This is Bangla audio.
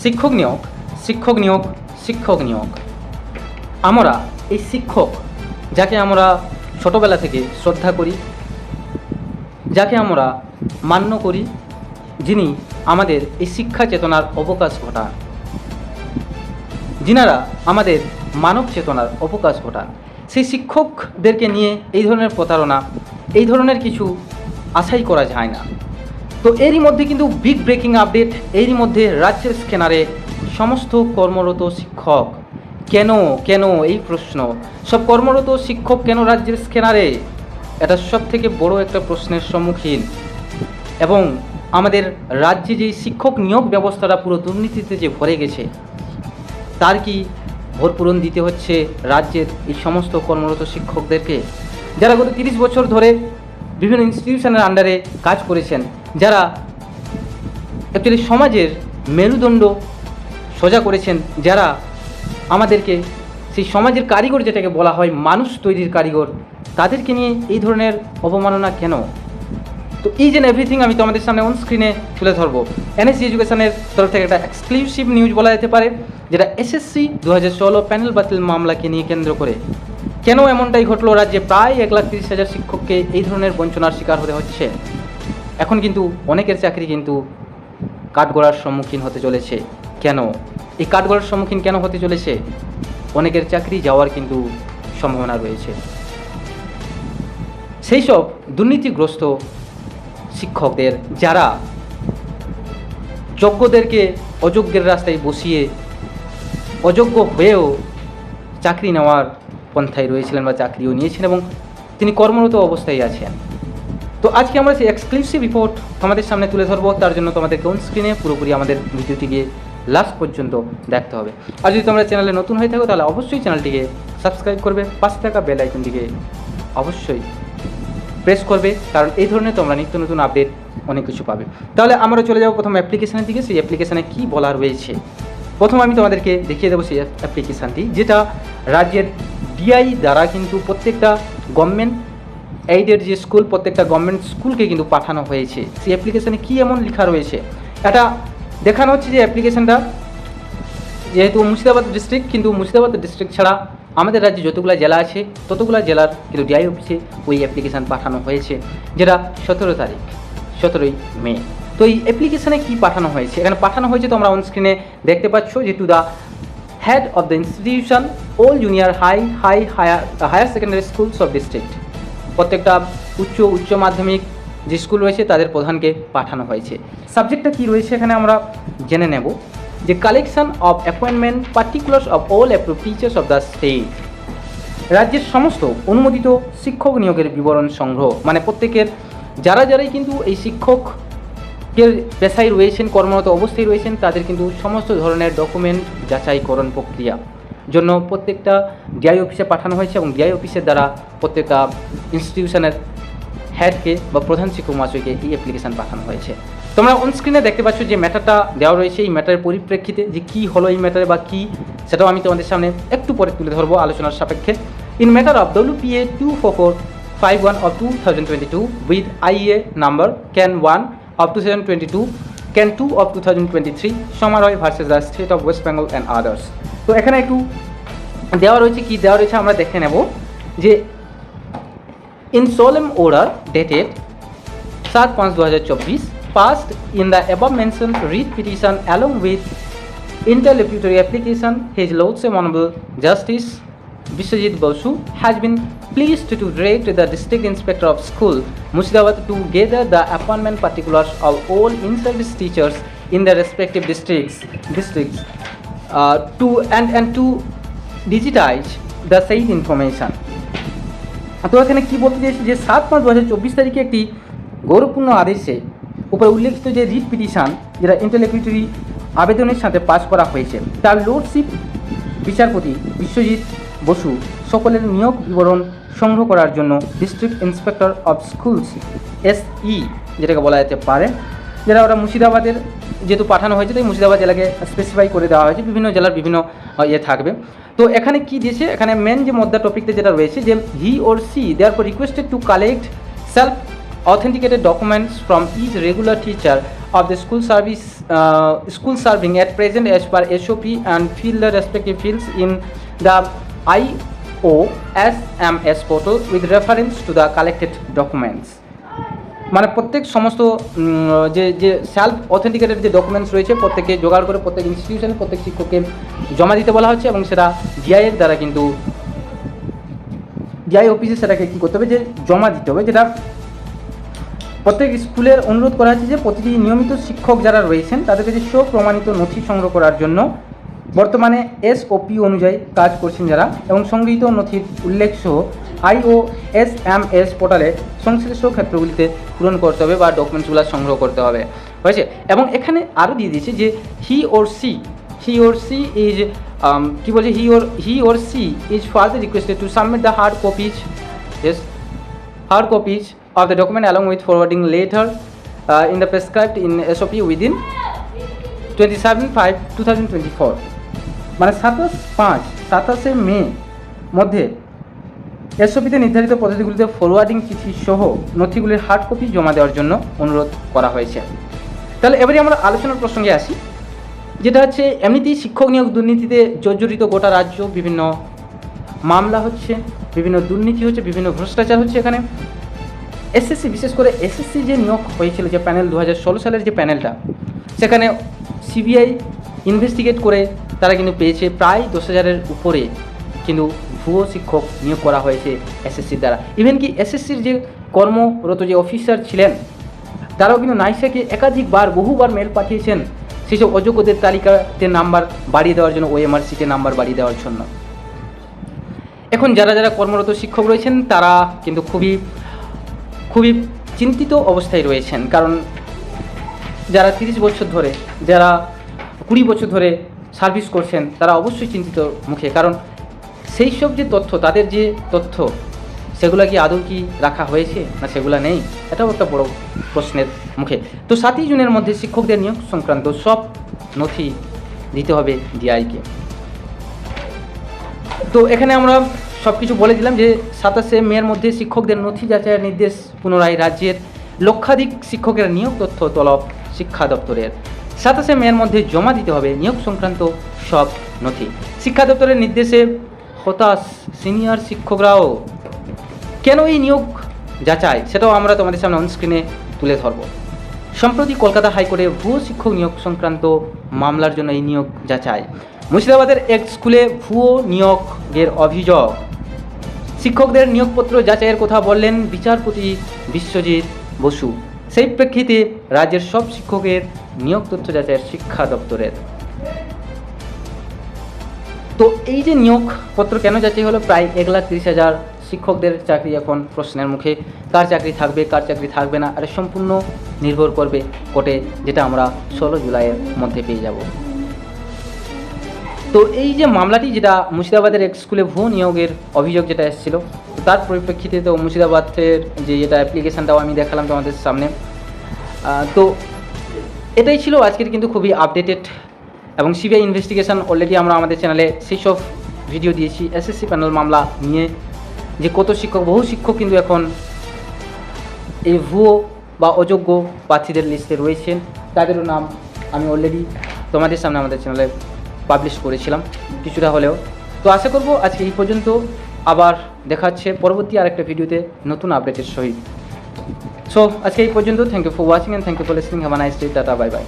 শিক্ষক নিয়োগ শিক্ষক নিয়োগ শিক্ষক নিয়োগ। আমরা এই শিক্ষক যাকে আমরা ছোটবেলা থেকে শ্রদ্ধা করি, যাকে আমরা মান্য করি, যিনি আমাদের এই শিক্ষা চেতনার অবকাশ ঘটান। যিনারা আমাদের মানব চেতনার অবকাশ ঘটান। সেই শিক্ষকদেরকে নিয়ে এই ধরনের প্রতারণা, এই ধরনের কিছু আশাই করা যায় না। তো এরই মধ্যে কিন্তু বিগ ব্রেকিং আপডেট এরই মধ্যে রাজ্যের স্ক্যানারে সমস্ত কর্মরত শিক্ষক। কেন কেন এই প্রশ্ন? সব কর্মরত শিক্ষক কেন রাজ্যের স্ক্যানারে এটা সব থেকে বড় একটা প্রশ্নের সম্মুখীন। এবং আমাদের রাজ্যে যে শিক্ষক নিয়োগ ব্যবস্থাটা পুরো দুর্নীতিতে যে ভরে গেছে, তার কি ভরপূরণ দিতে হচ্ছে রাজ্যের এই সমস্ত কর্মরত শিক্ষকদেরকে? যারা গত তিরিশ বছর ধরে বিভিন্ন ইনস্টিটিউশনের আন্ডারে কাজ করেছেন, যারা অ্যাকচুয়ালি সমাজের মেরুদণ্ড সোজা করেছেন, যারা আমাদেরকে সেই সমাজের কারিগর যেটাকে বলা হয় মানুষ তৈরির কারিগর, তাদেরকে নিয়ে এই ধরনের অবমাননা কেন? তো এই যে এভরিথিং আমি তোমাদের সামনে অন স্ক্রিনে তুলে ধরবো। এনএসসি এডুকেশনের তরফ থেকে একটা এক্সক্লুসিভ নিউজ বলা যেতে পারে, যেটা এসএসসি দু হাজার ষোলো প্যানেল বাতিল মামলাকে নিয়ে কেন্দ্র করে। কেন এমনটাই ঘটলো? রাজ্যে প্রায় এক লাখ তিরিশ হাজার শিক্ষককে এই ধরনের বঞ্চনার শিকার হতে হচ্ছে। এখন কিন্তু অনেকের চাকরি কিন্তু কাঠগড়ার সম্মুখীন হতে চলেছে। কেন? এই কাঠগড়ার সম্মুখীন কেন হতে চলেছে? অনেকের চাকরি যাওয়ার কিন্তু সম্ভাবনা রয়েছে। সেই সব দুর্নীতিগ্রস্ত শিক্ষকদের, যারা যোগ্যদেরকে অযোগ্যের রাস্তায় বসিয়ে অযোগ্য হয়েও চাকরি নেওয়ার পন্থায় রয়েছিলেন বা চাকরিও নিয়েছেন এবং তিনি কর্মরত অবস্থায় আছেন। তো আজকে আমরা সেই এক্সক্লুসিভ রিপোর্ট তোমাদের সামনে তুলে ধরবো। তার জন্য তোমাদেরকে অন স্ক্রিনে পুরোপুরি আমাদের ভিডিওটি গিয়ে লাস্ট পর্যন্ত দেখতে হবে। আর যদি তোমরা চ্যানেলে নতুন হয়ে থাকো, তাহলে অবশ্যই চ্যানেলটিকে সাবস্ক্রাইব করবে। পাশে থাকা বেল আইকনটিকে অবশ্যই প্রেস করবে। কারণ এই ধরনের তোমরা নিত্য নতুন আপডেট অনেক কিছু পাবে। তাহলে আমরা চলে যাব প্রথম অ্যাপ্লিকেশনের দিকে। সেই অ্যাপ্লিকেশানে কী বলা রয়েছে? প্রথম আমি তোমাদেরকে দেখিয়ে দেবো সেই অ্যাপ্লিকেশানটি যেটা রাজ্যের ডিআই দ্বারা কিন্তু প্রত্যেকটা গভর্নমেন্ট এইডের যে স্কুল প্রত্যেকটা গভর্নমেন্ট স্কুলকে কিন্তু পাঠানো হয়েছে। সেই অ্যাপ্লিকেশানে কী এমন লেখা রয়েছে? এটা দেখানো হচ্ছে যে অ্যাপ্লিকেশানটা যেহেতু মুর্শিদাবাদ ডিস্ট্রিক্ট কিন্তু মুর্শিদাবাদ ডিস্ট্রিক্ট ছাড়া আমাদের রাজ্যে যতগুলো জেলা আছে, ততগুলো জেলার কিন্তু ডিআই অফিসে ওই অ্যাপ্লিকেশান পাঠানো হয়েছে, যেটা সতেরো তারিখ, সতেরোই মে। তো এই অ্যাপ্লিকেশানে কী পাঠানো হয়েছে? এখানে পাঠানো হয়েছে তোমরা অন স্ক্রিনে দেখতে পাচ্ছ যে to the head of the institution all junior high high higher higher secondary schools of district প্রত্যেকটা উচ্চ উচ্চ মাধ্যমিক যে স্কুল রয়েছে, তাদের প্রধানকে পাঠানো হয়েছে। সাবজেক্টটা কী রয়েছে এখানে আমরা জেনে নেব। যে collection of appointment particulars of all approve teachers of the state রাজ্যের সমস্ত অনুমোদিত শিক্ষক নিয়োগের বিবরণ সংগ্রহ। মানে প্রত্যেকের, যারা যারাই কিন্তু এই শিক্ষকের পেশায় রয়েছেন, কর্মরত অবস্থায় রয়েছেন, তাদের কিন্তু সমস্ত ধরনের ডকুমেন্ট যাচাইকরণ প্রক্রিয়া। জন্য প্রত্যেকটা ডিআই অফিসে পাঠানো হয়েছে এবং ডিআই অফিসের দ্বারা প্রত্যেকটা ইনস্টিটিউশনের হেডকে বা প্রধান শিক্ষক মহাশয়কে এই অ্যাপ্লিকেশান পাঠানো হয়েছে। তোমরা অন স্ক্রিনে দেখতে পাচ্ছ যে ম্যাটারটা দেওয়া রয়েছে। এই ম্যাটারের পরিপ্রেক্ষিতে যে কী হলো এই ম্যাটারে বা কী, সেটাও আমি তোমাদের সামনে একটু পরে তুলে ধরবো আলোচনার সাপেক্ষে। In matter of WPA two four four five one of two thousand twenty two with IA number can one of two thousand twenty two can two of two thousand twenty three সমারয় versus the state of West Bengal and others তো এখানে একটু দেওয়া রয়েছে কি দেওয়া রয়েছে আমরা দেখে নেব যে in solemn order dated সাত পাঁচ দু হাজার চব্বিশ passed in the above mentioned read petition along with interlocutory application his lordship honorable justice Biswajit Basu has been pleased to direct the district inspector of school Murshidabad to gather the appointment particulars of all in-service teachers in the respective districts districts uh, to, and and to digitize the said information. তো এখানে কি বলতে চাইছি যে সাত পাঁচ দু হাজার চব্বিশ তারিখে একটি গৌরবপূর্ণ আদেশে উপরে উল্লেখিত যে রিট পিটিশন, যেটা ইন্টারলেকুটরি আবেদনের সাথে পাশ করা হয়েছে, তার লোডশিপ বিচারপতি বিশ্বজিৎ বসু সকলের নিয়োগ বিবরণ সংগ্রহ করার জন্য district inspector of schools SE যেটাকে বলা যেতে পারে যেটা ওরা মুর্শিদাবাদের যেহেতু পাঠানো হয়েছে, তাই মুর্শিদাবাদ জেলাকে স্পেসিফাই করে দেওয়া হয়েছে। বিভিন্ন জেলার বিভিন্ন ইয়ে থাকবে। তো এখানে কি দিয়েছে? এখানে মেন যে মদ্যা টপিকতে যেটা রয়েছে, যে he or she they are requested to collect self authenticated documents from is regular teacher of the school service school serving at present as per SOP and fill the respective fields in the I O S M S portal with reference to the collected documents মানে প্রত্যেক সমস্ত যে যে সেলফ অথেন্টিকেটেড যে ডকুমেন্টস রয়েছে প্রত্যেকে জোগাড় করে প্রত্যেক ইনস্টিটিউশন প্রত্যেক শিক্ষককে জমা দিতে বলা হচ্ছে এবং সেটা ডিআই এর দ্বারা কিন্তু জিআই অফিসে সেটাকে কী করতে হবে যে জমা দিতে হবে। যেটা প্রত্যেক স্কুলের অনুরোধ করা হচ্ছে যে প্রতিটি নিয়মিত শিক্ষক যারা রয়েছেন তাদের কাছে স্ব প্রমাণিত নথি সংগ্রহ করার জন্য বর্তমানে এসওপি অনুযায়ী কাজ করছেন যারা এবং সংগৃহীত নথির উল্লেখ সহ I O S M S পোর্টালে সংশ্লিষ্ট ক্ষেত্রগুলিতে পূরণ করতে হবে বা ডকুমেন্টসগুলো সংগ্রহ করতে হবে। হয়েছে? এবং এখানে আরও দিয়ে দিয়েছে যে he or she he or she is কী বলছে? He or he or she is further requested to submit the hard copies yes hard copies of the document along with forwarding later uh, in the prescribed in SOP within 27 5 2024 মানে সাতাশ পাঁচ সাতাশে মে মধ্যে এসওপিতে নির্ধারিত পদ্ধতিগুলিতে ফরওয়ার্ডিং চিঠি সহ নথিগুলির হার্ড কপি জমা দেওয়ার জন্য অনুরোধ করা হয়েছে। তাহলে এবারে আমরা আলোচনার প্রসঙ্গে আসি, যেটা হচ্ছে এমনিতেই শিক্ষক নিয়োগ দুর্নীতিতে জর্জরিত গোটা রাজ্য, বিভিন্ন মামলা হচ্ছে, বিভিন্ন দুর্নীতি হচ্ছে, বিভিন্ন ভ্রষ্টাচার হচ্ছে এখানে। এসএসসি, বিশেষ করে এসএসসি যে নিয়োগ হয়েছিল যে প্যানেল দু হাজার ষোলো সালের যে প্যানেলটা সেখানে সিবিআই ইনভেস্টিগেট করে তারা কিন্তু পেয়েছে প্রায় দশ হাজারের উপরে কিন্তু ভুয়ো শিক্ষক নিয়োগ করা হয়েছে এসএসসির দ্বারা। ইভেন কি এসএসসির যে কর্মরত যে অফিসার ছিলেন, তারাও কিন্তু নাইসাকে একাধিকবার, বহুবার মেল পাঠিয়েছেন। সেসব অযোগ্যদের তালিকাতে নাম্বার বাড়িয়ে দেওয়ার জন্য ওএমআর সিটে নাম্বার বাড়িয়ে দেওয়ার জন্য। এখন যারা যারা কর্মরত শিক্ষক রয়েছেন, তারা কিন্তু খুবই খুবই চিন্তিত অবস্থায় রয়েছেন। কারণ যারা তিরিশ বছর ধরে, যারা কুড়ি বছর ধরে সার্ভিস করছেন, তারা অবশ্যই চিন্তিত মুখে। কারণ সেই সব যে তথ্য, তাদের যে তথ্য, সেগুলো কি আদৌ কি রাখা হয়েছে না সেগুলো নেই? এটাও একটা বড় প্রশ্নের মুখে। তো সাতই জুনের মধ্যে শিক্ষকদের নিয়োগ সংক্রান্ত সব নথি দিতে হবে ডিআইকে। তো এখানে আমরা সব কিছু বলে দিলাম যে সাতাশে মের মধ্যে শিক্ষকদের নথি যাচাইয়ের নির্দেশ পুনরায় রাজ্যের লক্ষাধিক শিক্ষকের নিয়োগ তথ্য তলব শিক্ষা দপ্তরের। সাতাশে মের মধ্যে জমা দিতে হবে নিয়োগ সংক্রান্ত সব নথি। শিক্ষা দপ্তরের নির্দেশে হতাশ সিনিয়র শিক্ষকরাও কেন এই নিয়োগ যাচাই সেটাও আমরা তোমাদের সামনে অনস্ক্রিনে তুলে ধরব। সম্প্রতি কলকাতা হাইকোর্টে ভুয়ো শিক্ষক নিয়োগ সংক্রান্ত মামলার জন্য এই নিয়োগ যাচাই মুর্শিদাবাদের এক স্কুলে ভুয়ো নিয়োগের অভিযোগ। শিক্ষকদের নিয়োগপত্র যাচাইয়ের কথা বললেন বিচারপতি বিশ্বজিৎ বসু। সেই প্রেক্ষিতে রাজ্যের সব শিক্ষকের নিয়োগ তথ্য যাচাইয়ের শিক্ষা দপ্তরের তো এই যে নিয়োগপত্র কেন যাচাই হলো? প্রায় এক লাখ তিরিশ হাজার শিক্ষকদের চাকরি এখন প্রশ্নের মুখে। কার চাকরি থাকবে, কার চাকরি থাকবে না, আর সম্পূর্ণ নির্ভর করবে কোর্টে, যেটা আমরা ষোলো জুলাইয়ের মধ্যে পেয়ে যাব। তো এই যে মামলাটি, যেটা মুর্শিদাবাদের এক স্কুলে ভুয়ো নিয়োগের অভিযোগ যেটা এসেছিল, তার পরিপ্রেক্ষিতে তো মুর্শিদাবাদের যে যেটা অ্যাপ্লিকেশানটাও আমি দেখালাম তোমাদের সামনে। তো এটাই ছিল আজকের কিন্তু খুবই আপডেটেড এবং সিবিআই ইনভেস্টিগেশন অলরেডি আমরা আমাদের চ্যানেলে সেই সব ভিডিও দিয়েছি এসএসসি প্যানেল মামলা নিয়ে, যে কত শিক্ষক, বহু শিক্ষক কিন্তু এখন এই ভুয়ো বা অযোগ্য প্রার্থীদের লিস্টে রয়েছেন তাদেরও নাম আমি অলরেডি তোমাদের সামনে আমাদের চ্যানেলে পাবলিশ করেছিলাম কিছুটা হলেও। তো আশা করব আজকে এই পর্যন্ত আবার দেখা হচ্ছে পরবর্তী আরেকটা ভিডিওতে নতুন আপডেটের সহিত। সো আজকে এই পর্যন্ত thank you for watching and thank you for listening have nice day tata bye bye